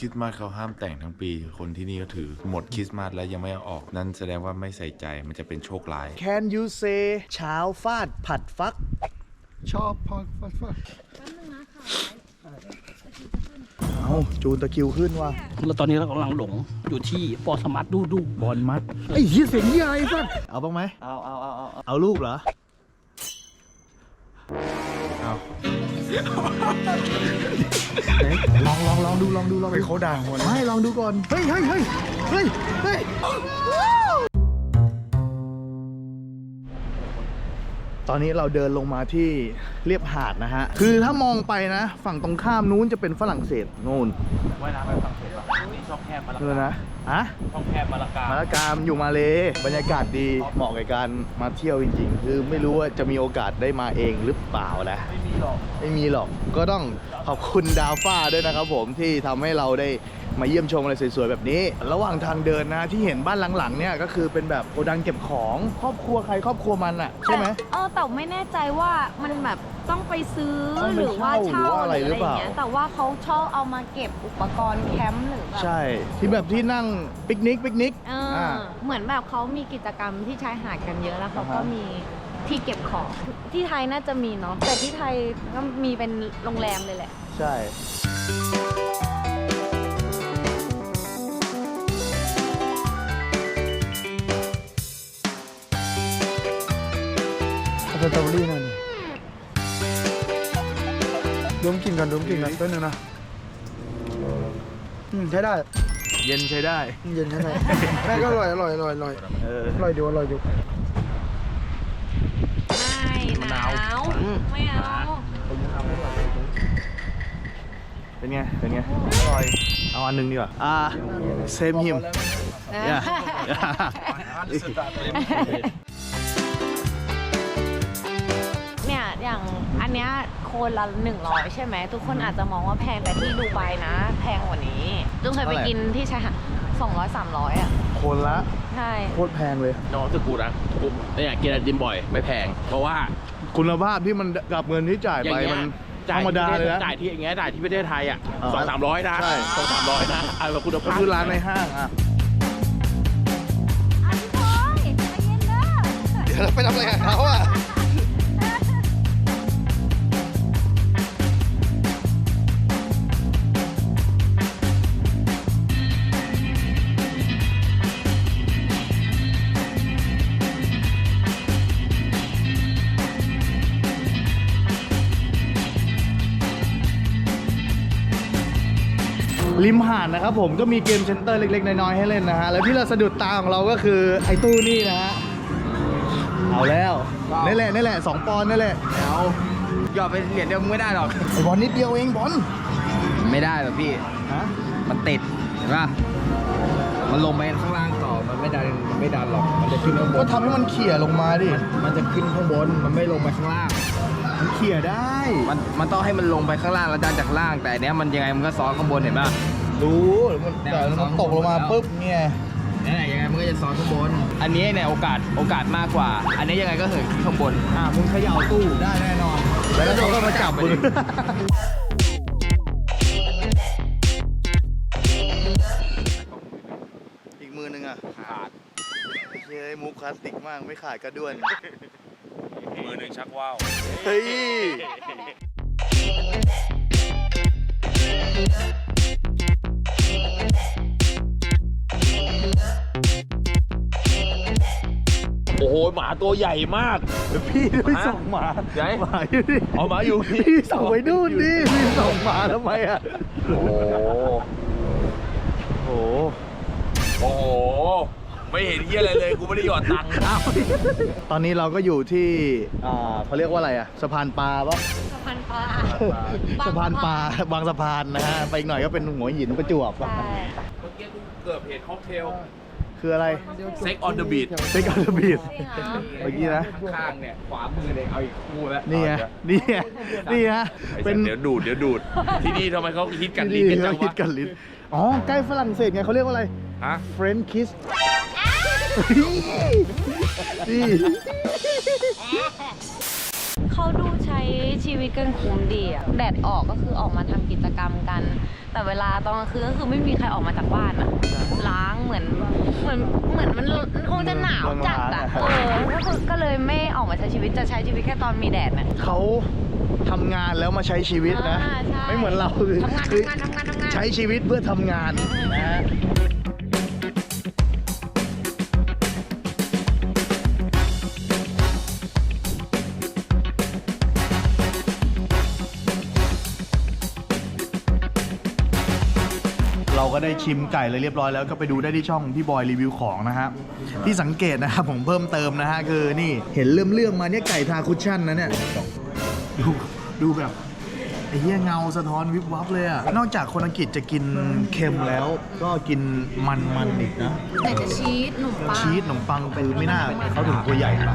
คริสต์มาสเขาห้ามแต่งทั้งปี คนที่นี่ก็ถือหมดคริสต์มาสแล้วยังไม่เอาออก นั่นแสดงว่าไม่ใส่ใจมันจะเป็นโชคร้าย Can you say เช้าฟาดผัดฟัก ชอบพอฟัดฟัดเอาจูนตะคริวขึ้นว่ะแล้วตอนนี้เรากำลังหลงอยู่ที่ปอสมัตดูดูบอลมัดไอ้เหี้ยเสียงเหี้ยอะไรสัสเอาบ้างไหมเอาเอาเอาเอาเอาลูกเหรอเอา ลองลองลองดูลองดูลองไปดูเขาด่าหัวเลยไม่ลองดูก่อน เฮ้ยเฮ้ยเฮ้ยเฮ้ยเฮ้ยตอนนี้เราเดินลงมาที่เรียบหาดนะฮะ คือถ้ามองไปนะ ฝั่งตรงข้ามนู้นจะเป็นฝรั่งเศสนู่นว่ายน้ำไปฝั่งเศสป่ะ นี่ช่องแคบมาละเออนะอะช่องแคบมาละกามาละกามอยู่มาเลบรรยากาศดีเหมาะกับการมาเที่ยวจริงๆ คือไม่รู้ว่าจะมีโอกาสได้มาเองหรือเปล่านะ ไม่มีหรอกไม่มีหรอก ก็ต้องขอบคุณดาวฟ้าด้วยนะครับผมที่ทำให้เราได้มาเยี่ยมชมอะไรสวยๆแบบนี้ ระหว่างทางเดินนะที่เห็นบ้านหลังๆเนี่ยก็คือเป็นแบบโกดังเก็บของครอบครัวใครครอบครัวมันอะใช่ไหมเออแต่ไม่แน่ใจว่ามันแบบต้องไปซื้อต้องไปหรือว่าเช่าเช่าหรือว่าอะไรหรืออะไรหรือเปล่าเงี้ยแต่ว่าเขาชอบเอามาเก็บอุปกรณ์แคมป์หรือแบบใช่ที่แบบที่นั่งปิกนิกปิกนิกเอออเหมือนแบบเขามีกิจกรรมที่ชายหาดกันเยอะแล้วเขาก็อ่าฮะ มีที่เก็บของที่ไทยน่าจะมีเนาะแต่ที่ไทยก็มีเป็นโรงแรมเลยแหละ ใช่ สตรอเบอรี่หน่อยดมกลินกันดมกลินกันแป๊บนึงนะ อืมใช้ได้เย็นใช้ได้เย็นใช่ไหมแม่ก็อร่อยอร่อยอร่อยอร่อยเออ อร่อยดีอร่อยดีไม่หนาวไม่เอา เป็นไง เป็นไง อร่อย เอาอันหนึงดีกว่า อ่า same him yeah เนี่ย อย่างอันเนี้ยโคนละหนึ่งร้อยใช่ไหม ทุกคนอาจจะมองว่าแพงแต่ที่ดูไบนะ แพงกว่านี้จุ้งเคยไปเท่าไหร่กินที่ชายหาดสองร้อยสามร้อยอะ คนละใช่ โคตรแพงเลย น้องสกูนะกูเนี่ยกินไอติมบ่อย ไม่แพง เพราะว่า คุณภาพที่มันกับเงินที่จ่ายอย่าไปงเงี้ยมันธจ่ารยรมดาเลยนะ จ่ายที่อย่างเงี้ยจ่ายที่ประเทศไทยอะอ่า สองสามร้อยนะใช่สองสามร้อยนะเอาแบบคุณก็ภาพคือร้านในห้างอะอันพอยใจเย็นเด้อเดี๋ยวเราไปทำอะไรกับเขาอะ ริมหาดนะครับผมก็มีเกมเซ็นเตอร์เล็กๆ น้อยๆให้เล่นนะฮะแล้วที่เราสะดุดตาของเราก็คือไอ้ตู้นี่นะฮะเอาแล้วนี่แหละนี่แหละสองปอนด์นี่แหละเอาหยอดไปเหรียญเดียวมึงไม่ได้หรอกไอ้บอลนิดเดียวเองบอลไม่ได้หรอกพี่ฮะมันติดเห็นป่ะมันลงไปข้างล่างต่อมันไม่ดันมันไม่ดันหรอกมันจะขึ้นข้างบก็นทำให้มันเขี่ยลงมาดิมันจะขึ้นข้างบนมันไม่ลงไปข้างล่าง มันเขี่ยได้มันมันต้องให้มันลงไปข้างล่างแล้วดันจากล่างแต่อันเนี้ยมันยังไงมันก็ซ้อนข้างบนเห็นป่ะ รู้มันแต่มันตกลงมาปุ๊บเนี่ยนั่นแหละยังไงมันก็จะซ้อนข้างบน อันนี้เนี่ยโอกาสโอกาสมากกว่า อันนี้ยังไงก็เหินขึ้นข้างบน อะมึงเขย่าตู้ได้แน่นอน แล้วเขาก็มาจับมึงอีกมือหนึ่งอะขาดเย้ยมุกคลาสสิกมากไม่ขาดกระด้วน มือหนึ่งชักว่าว เฮ้ย หหมาตัวใหญ่มาก พี่ไม่ส่งหมาไหน หมาอยู่ดิเอาหมาอยู่นี่พี่ส่งไปนู่นดิพี่ส่งหมาทำไมอะโอ้โหโอ้โหโอ้โหไม่เห็นเหี้ยอะไรเลยกูไม่ได้หยอดตังค์อ้าวตอนนี้เราก็อยู่ที่อ่าเขาเรียกว่าอะไรอะสะพานปลาปะ สะพานปลาสะพานปลา บางสะพานนะฮะ ไปอีกหน่อยก็เป็นหัวหินประจวบ ใช่ เมื่อกี้กูเกือบเห็นค็อกเทล คืออะไร Sex on the beach เซ็กอัลบีดจริงเหรอเมื่อกี้นะ ข้างเนี่ย ขวามือเนี่ยเอาอีกคู่แล้วนี่ไง นี่ไง นี่ฮะ เป็เป็นนเดี๋ยวดูดเดี๋ยวดูด ที่นี่ทำไมเขาฮิตกันลิ้นี่นกันจัเขางคิดวะกันลิ้นอ๋อ ใกล้ฝรั่งเศสไงเขาเรียกว่าอะไร ฮะ French kiss นี่ เขาดู ชช้ชีวิตกันคุ้มดีอะแดดออกก็คือออกมาทำกิจกรรมกัน แต่เวลาตอนกลางคืนก็คือไม่มีใครออกมาจากบ้านอะล้างเหมือนเหมือนเหมือนมันคงจะหนาวจัดอะเออก็คือก็เลยไม่ออกมาใช้ชีวิตจะใช้ชีวิตแค่ตอนมีแดดนะเขาทำงานแล้วมาใช้ชีวิตนะอ่าใช่ไม่เหมือนเราคือทำงานคือทำงานทำงานทำงานใช้ชีวิตเพื่อทำงานนะ ก็ได้ชิมไก่เลยเรียบร้อยแล้วก็ไปดูได้ที่ช่องพี่บอยรีวิวของนะฮะที่สังเกตนะครับผมเพิ่มเติมนะฮะคือนี่เห็นเลื่อมๆมาเนี่ยไก่ทาคุชชั่นนะเนี่ยดูดูแบบไอ้เหี้ยเงาสะท้อนวิบวับเลยอะนอกจากคนอังกฤษจะกินเค็มแล้ว ก็กินมันๆอีกนะแต่จะชีสหนุ่มปังชีสขนมปังคือไม่น่าเขาถึงตัวใหญ่ปะ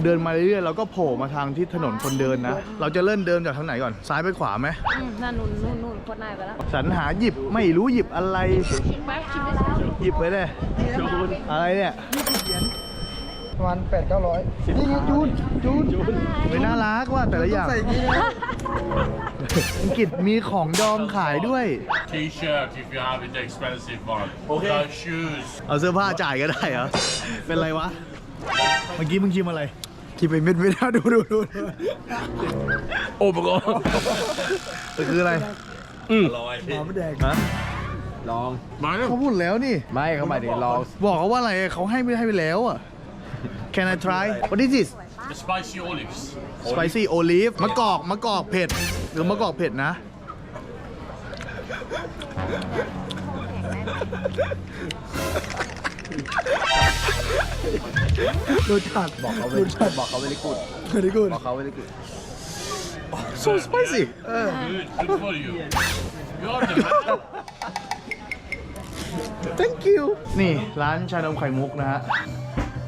เราเดินมาเรื่อยๆเราก็โผล่มาทางที่ถนนคนเดินนะ เราจะเริ่มเดินจากทางไหนก่อน ซ้ายไปขวาไหมอืมนั่นนู่นนู่นนู่นโคตรนายไปแล้วสรรหาหยิบไม่รู้หยิบอะไร แป๊บชิมได้แล้วหยิบไปเลยอะไรเนี่ยประมาณแปดเก้าร้อยนี่ไงจูนจูนไม่น่ารักว่าแต่ละอย่าง ใส่อย่างนี้นะอังกฤษมีของดองขายด้วย T-shirt if you have it expensive one. Okay. The shoes. เอาเสื้อผ้าจ่ายก็ได้เหรอ เป็นไรวะ เมื่อกี้มึงชิมอะไร กินไปเม็ดไม่ได้ดูดูดูโอ้ปะกอนมันคืออะไรหมาไม่แดงฮะลองมาแล้วเขาพูดแล้วนี่ ไม่เขาหมายถึงลองบอกเขาว่าอะไรเขาให้ไม่ให้ไปแล้วอะ Can I try What is this The spicy olives. spicy olive มะกอกมะกอกเผ็ดหรือมะกอกเผ็ดนะ รสชาติบอกเขาไปบอกเขาไปเลยกูดไม่ได้กูดบอกเขาไปเลยกูด so spicy Good, good for you. You're the man. thank you นี่ร้านชานมไข่มุกนะฮะ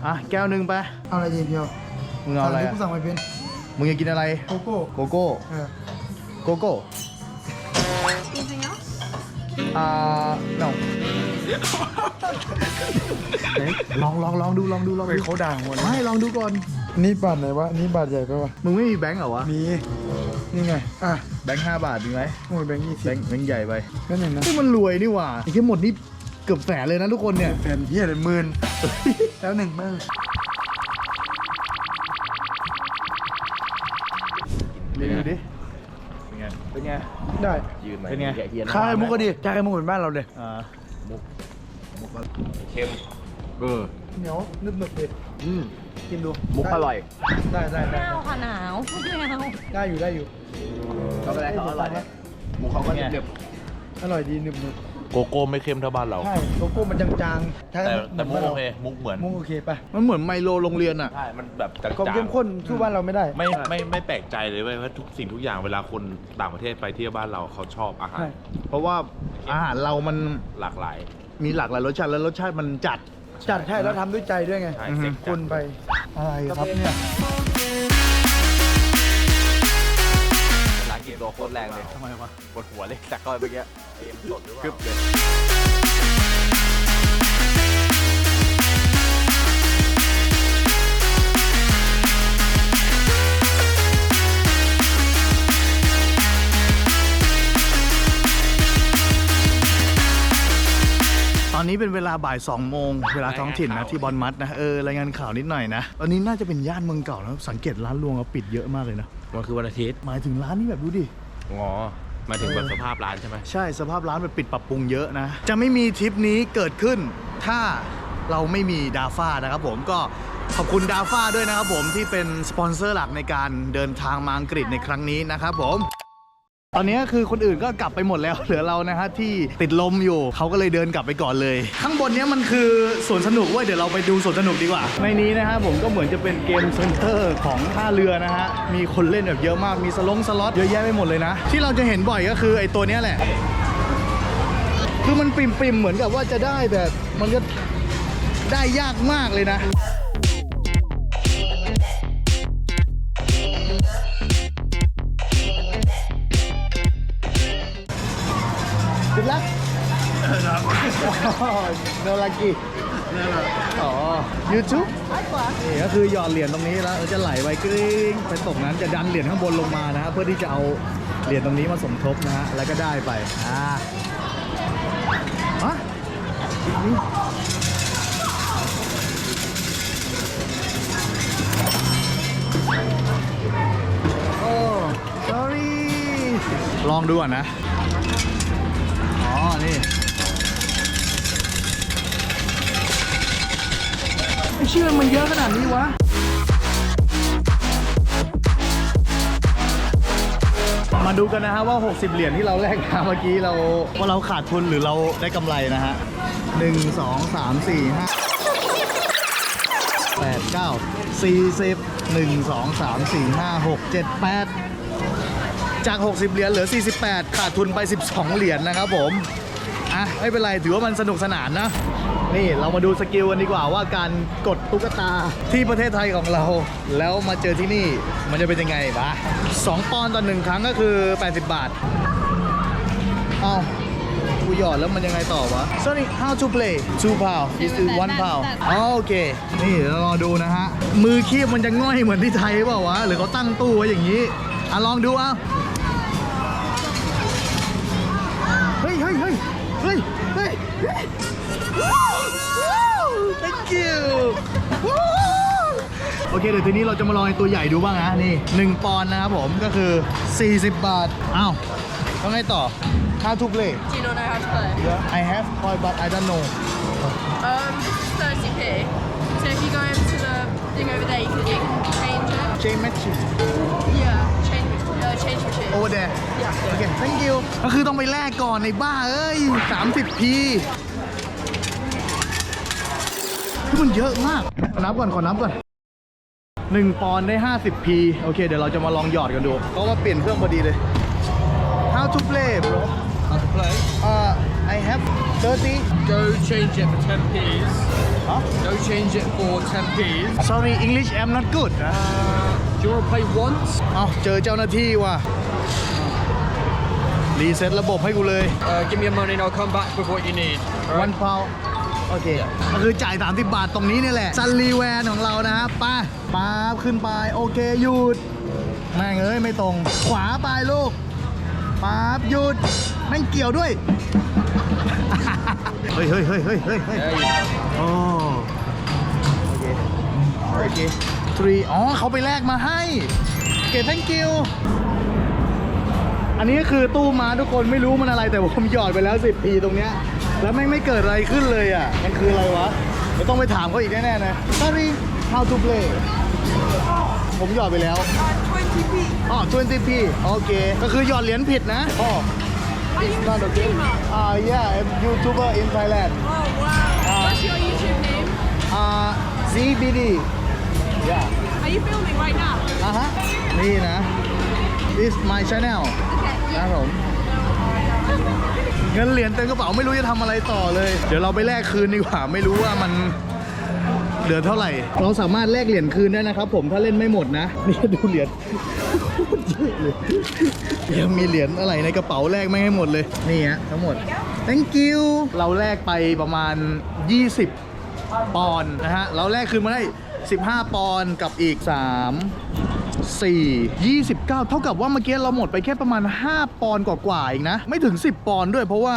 อะ แก้วหนึ่งไป เอาอะไรดีเพียวมึงเอาอะไรสั่งอะที่กูสั่งไปเป็นมึงอยากกินอะไร โกโก้โกโก้ เออโกโก้อ่า no ลองลองลองดูลองดูลองไปดูเขาด่างหมดไม่ลองดูก่อน นี่บาทไหนวะ นี่บาทใหญ่ไปวะ มึงไม่มีแบงค์เหรอวะ มี นี่ไง อะ แบงค์ห้าบาทมีไหมโอ้ยแบงค์ยี่สิแบบงค์แบงค์ใหญ่ไปนั่นเองนะนี่มันรวยนี่หว่าไอ้ที่หมดนี่เกือบแสนเลยนะทุกคนเนี่ยแผ่นเที่ยเลยหมื่นแล้วหนึ่งบ้างรีวิวดิ เป็นไง เป็นไง ได้ ยืนไหมเป็นไงแกะเฮียนค่าไข่มุกก็ดีจ่ายไข่มุกเหมือนบ้านเราเลย อ่า เค็มเออเหนียวนึบๆเลยอืมกินดูมุกอร่อยได้ได้ไม่ได้เอาค่ะหนาวไม่เอาได้อยู่ได้อยู่ ช็อกโกแลตเขาอร่อยเนี่ยมุกเขาก็เรียบอร่อยดีหนึบโกโก้ไม่เข้มเท่าบ้านเราๆใช่โกโก้มันจางๆถ้าแต่แต่มุกบ้านโอราเคมุกเหมือนมุกโอเคป่ะมันเหมือนไมโลโรงเรียนอะ ใช่มันแบบจางความเข้มๆข้นสู้บ้านเราไม่ได้ไม่ไม่ไม่แปลกใจเลยเว้ยว่าทุกสิ่งทุกอย่างเวลาคนต่างประเทศไปเที่ยวบ้านเราเขาชอบอาหาร ใช่เพราะว่าอาหารเรามันหลากหลาย มีหลากหลายรสชาติแล้วรสชาติมันจัด จัดให้แล้วทำด้วยใจด้วยไง ใช่อือฮึ เซ็กคนไปอะไรครับเนี่ยร้านกินตัวโคตรแรงเลยทำไมวะปวดหัวเลยจากก้อยเมื่อกี้เค็มสดหรือเปล่า อนนี้เป็นเวลาบ่าย2โมงเวลาท้องถิ่นนะที่บอลมัดนะเออรายงานข่าวนิดหน่อยนะตอนนี้น่าจะเป็นย่านเมืองเก่านะสังเกตร้านรวงเขาปิดเยอะมากเลยนะมันคือวันอาทิตย์หมายถึงร้านนี้แบบดูดิอ๋อหมายถึงแบบสภาพร้านใช่ไหมใช่สภาพร้านแบบปิดปรับปรุงเยอะนะ จะไม่มีทริปนี้เกิดขึ้น ถ้าเราไม่มีดาฟ้านะครับผมก็ขอบคุณดาฟ้าด้วยนะครับผมที่เป็นสปอนเซอร์หลักในการเดินทางมาอังกฤษในครั้งนี้นะครับผม ตอนนี้คือคนอื่นก็กลับไปหมดแล้วเหลือเรานะฮะที่ติดลมอยู่เขาก็เลยเดินกลับไปก่อนเลย ข้างบนเนี้ยมันคือสวนสนุกเว้ยเดี๋ยวเราไปดูสวนสนุกดีกว่า ในนี้นะฮะผมก็เหมือนจะเป็นเกมเซ็นเตอร์ของท่าเรือนะฮะมีคนเล่นแบบเยอะมากมีสลงสล็อตเยอะแยะไปหมดเลยนะ ที่เราจะเห็นบ่อยก็คือไอ้ตัวเนี้ยแหละ คือมันปิ่มๆเหมือนกับว่าจะได้แบบมันก็ได้ยากมากเลยนะ โนลากิอ๋อ YouTube นี่ก็คือหยอดเหรียญตรงนี้แล้วจะไหลไปกริ้งไปตกนั้นจะดันเหรียญข้างบนลงมานะฮะเพื่อที่จะเอาเหรียญตรงนี้มาสมทบนะฮะแล้วก็ได้ไปอ่าฮะอีกนี่โอ้ sorry ลองดูก่อนนะ อ๋อ นี่ ไม่เชื่อมันเยอะขนาดนี้วะมาดูกันนะฮะว่า 60 เหรียญที่เราแลกมาเมื่อกี้เราว่าเราขาดทุนหรือเราได้กำไรนะฮะ1 2 3 4 5 8 9 40 1 2 3 4 5 6 7 8จาก 60 เหรียญเหลือ 48 ขาดทุนไป 12 เหรียญนะครับผม อะไม่เป็นไรถือว่ามันสนุกสนานนะ นี่เรามาดูสกิลกันดีกว่าว่าการกดตุ๊กตาที่ประเทศไทยของเรา แล้วมาเจอที่นี่มันจะเป็นยังไงบ้าสองปอนด์ต่อหนึ่งครั้งก็คือ 80 บาทอ้าวกูหยอดแล้วมันยังไงต่อวะ Sorry how to play two pound is one pound โอเค นี่เรารอดูนะฮะ มือคีบมันจะง่อยเหมือนที่ไทยเปล่าวะ หรือเขาตั้งตู้ไว้อย่างนี้ อะลองดูเอา โอเคเดี๋ยวทีนี้เราจะมาลองไอ้ตัวใหญ่ดูบ้างนะนี่ 1 ปอนด์นะครับผมก็คือ 40 บาท อ้าวต้องไงต่อ How to play Do you not know how to play? I have toy but I don't know Um, this is 30p. So if you go over to the thing over there, you can, you can change it. Chain machine Yeah, change, uh, change machine. over there Yeah. โอเค thank you ก็คือต้องไปแลกก่อนในบ้า เอ้ย 30p ที่มันเยอะมากขอนับก่อน ขอนับก่อน 1ปอนด์ได้ 50p โอเค เดี๋ยวเราจะมาลองหยอดกันดูเพราะว่าเปลี่ยนเครื่องพอดีเลย How to play bro How to play? uh I have 30 Go change it for 10p's. Huh? Go change it for 10p's. sorry English I'm not good Uh, do you want to play once? เอาเจอเจ้าหน้าที่ว่ะรีเซ็ตระบบให้กูเลย Uh, give me your money and I'll come back with what you need. วันพาว โอเค ก็คือจ่าย 30 บาทตรงนี้นี่แหละซันรีแวนของเรานะฮะไป้าป้าบขึ้นไป โอเค หยุด แม่งเอ้ย ไม่ตรง ขวาไปลูกป้าบหยุด แม่งเกี่ยวด้วย เฮ้ยเฮ้ยเฮ้ยเฮ้ยเฮ้ยเฮ้ยโอ้โอเค โอเค three อ๋อเขาไปแลกมาให้โอเค thank you อันนี้ก็คือตู้ม้าทุกคนไม่รู้มันอะไรแต่ผมหยอดไปแล้ว 10ปีตรงเนี้ย แล้วแม่งไม่เกิดอะไรขึ้นเลยอะ มันคืออะไรวะเดี๋ยวต้องไปถามเขาอีกแน่ๆนะ Sorry how to play ผมหยอดไปแล้ว 20p. อ๋อ 20p โอเค ก็คือหยอดเหรียญผิดนะอ๋อ Are you not okay streamer? อ่า yeah I'm YouTuber in Thailand Oh, wow. What's your YouTube name? อ่า ZBD yeah Are you filming right now? อะฮะนี่นะ this my channel นะครับผม เงินเหรียญเต็มกระเป๋าไม่รู้จะทำอะไรต่อเลย เดี๋ยวเราไปแลกคืนดีกว่าไม่รู้ว่ามันเหลือเท่าไหร่ เราสามารถแลกเหรียญคืนได้นะครับ ผมถ้าเล่นไม่หมดนะนี่ดูเหรียญโคตรเยอะเลยยังมีเหรียญอะไรในกระเป๋าแลกไม่ให้หมดเลยนี่ฮะทั้งหมด thank you เราแลกไปประมาณ 20 ปอนด์นะฮะเราแลกคืนมาได้ 15 ปอนด์กับอีก 3 4 29 เท่ากับว่าเมื่อกี้เราหมดไปแค่ประมาณ 5 ปอนด์กว่าๆเองนะ ไม่ถึง 10 ปอนด์ด้วยเพราะว่า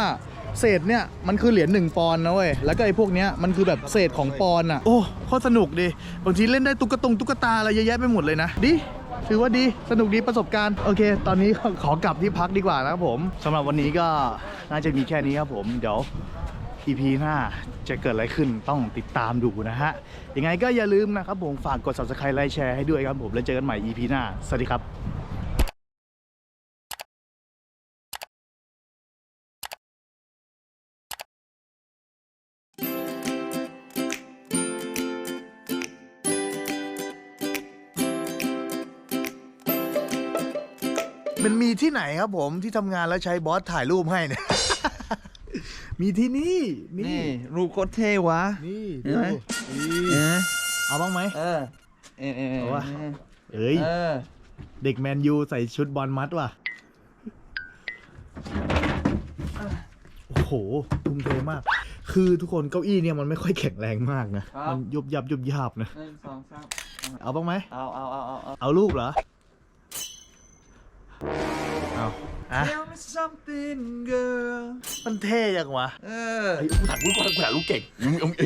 เศษเนี่ยมันคือเหรียญ1ปอนด์นะเว้ย แล้วก็ไอ้พวกเนี้ยมันคือแบบเศษของปอนด์อะ โอ้โคตรสนุกดี บางทีเล่นได้ตุ๊กตงตุ๊กตาอะไรเยอะแยะไปหมดเลยนะดีถือว่าดี สนุกดีประสบการณ์ โอเค ตอนนี้ขอกลับที่พักดีกว่านะครับผม สำหรับวันนี้ก็น่าจะมีแค่นี้ครับผม เดี๋ยว EP หน้าจะเกิดอะไรขึ้นต้องติดตามดูนะฮะ ยังไงก็อย่าลืมนะครับผมฝากกด subscribe ไลค์แชร์ให้ด้วยครับผม แล้วเจอกันใหม่ EP หน้า สวัสดีครับมันมีที่ไหนครับผมที่ทำงานแล้วใช้บอสถ่ายรูปให้เนี่ย มีที่นี่ นี่ นี่รูปโคตรเท่วะ นี่ เห็ดูนไหม นี่ เออเอาบ้างไหม เออเออเออเอาวะ เอ้ย เออเด็กแมนยูใส่ชุดบอลมัดว่ะ โอ้โห ทุ่มเทมาก คือทุกคนเก้าอี้เนี่ยมันไม่ค่อยแข็งแรงมากนะครับมันยุบยับยุบยับนะ หนึ่งสองสามเอาบ้างไหม เอาเอาเอาเอาเอาเอาลูกเหรอ เอา อะ Tell me something girl มันเท่จังวะ เออไอ้กูถ่ายรูปก่อนกูถ่ายรูปเก่ง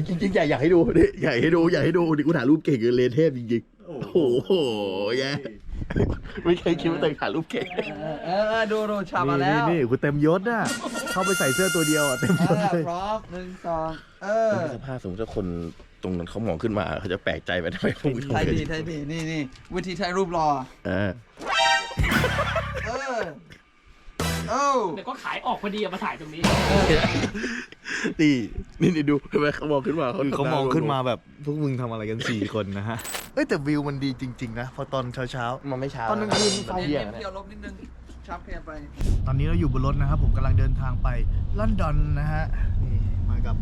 จริงจริงๆอยากอยากให้ดูดิอยากให้ดูอยากให้ดูดิกูถ่ายรูปเก่งเลยเทพจริงๆ โอ้โหแย่ไม่เคยคิดว่าตัวเองถ่ายรูปเก่งเออเออดูดูฉาบมาแล้วนี่นี่กูเต็มยศน่ะ เข้าไปใส่เสื้อตัวเดียวอะเต็มเอยศอเลยพร้อมหนึ่งสองเออสภาพสมมติถ้าคนตรงนั้นเขามองขึ้นมาเขาจะแปลกใจไปทำไมพวกมึงไทยดีไทยดีนี่นี่วิธีถ่ายรูปรอ เออเออ โอ้เดี๋ยวก็ขายออกพอดีอะมาถ่ายตรงนี้ นี่นี่นี่ดูเห็นไหมเขามองขึ้นมาเขาเขามองขึ้นมาแบบพวกมึงทำอะไรกันสี่คนนะฮะ เอ้ยแต่วิวมันดีจริง ๆ นะ พอตอนเช้ามันไม่เช้าตอนกลางคืนไฟเอ็มเที่ยวลบนิดนึงชับแค่ไปๆตอนนี้เราอยู่บนรถนะครับ ผมกำลังเดินทางไปลอนดอนนะฮะนี่มากับ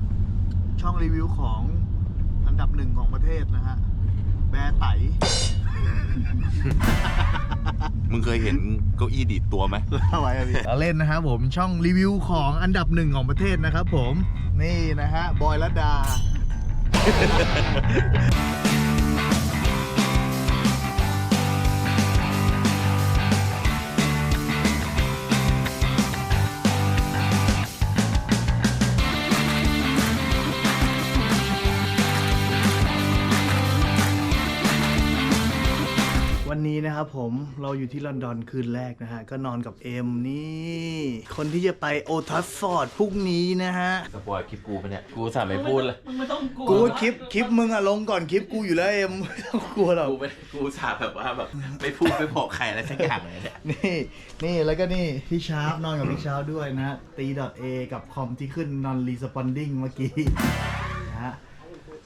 ช่องรีวิวของอันดับหนึ่งของประเทศนะฮะแบร์ไต มึงเคยเห็นเก้าอี้ดีดตัวไหมอาไว้อะพี่เราเล่นนะครับผมช่องรีวิวของอันดับหนึ่งของประเทศนะครับผม นี่นะฮะ บอยละดา นนี้นะครับผมเราอยู่ที่ลอนดอนคืนแรกนะฮะ ก็นอนกับเอ็มนี่ คนที่จะไปโอทัสฟอร์ดพรุ่งนี้นะฮะ สปอยคลิปกูปะเนี่ย กูสามไม่พูดเลย มึงไม่ต้องกลัวกูว่าคลิปคลิปมึงอะลงก่อนคลิปกูอยู่แล้วเอ็มไม่ต้องกลัวหรอกกูไม่กูสาแบบว่าแบบไม่พูดไม่บอกใครอะไรสักอย่างเลยเนี่ยนี่นี่แล้วก็นี่พี่ชาร์ปนอนกับพี่ชาร์ปด้วยนะฮะตีดอทเอกับคอมที่ขึ้นนอนรีสปอนดิ้งเมื่อกี้นะฮะ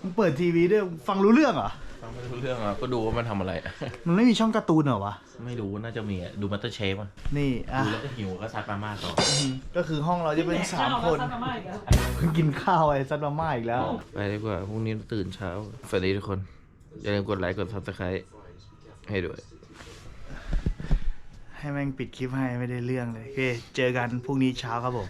มึงเปิดทีวีด้วยฟังรู้เรื่องเหรอ ฟังไม่รู้เรื่องอะก็ดูว่ามันทำอะไร มันไม่มีช่องการ์ตูนเหรอวะ ไม่รู้น่าจะมีอะดูมัตเตอร์เชฟอะนี่อะดูแล้วก็หิวก็ซัดมาม่าต่อก็คือห้องเราจะเป็นสามคนแดกข้าวแล้วซัดมาม่าอีกแล้วเพิ่งกินข้าวไอ้ซัดมาม่าอีกแล้ว ไปดีกว่าพรุ่งนี้ตื่นเช้าสวัสดีทุกคน อย่าลืมกดไลค์กดซับสไครต์ให้ด้วย ให้แม่งปิดคลิปให้ไม่ได้เรื่องเลยโอเคเจอกันพรุ่งนี้เช้าครับผม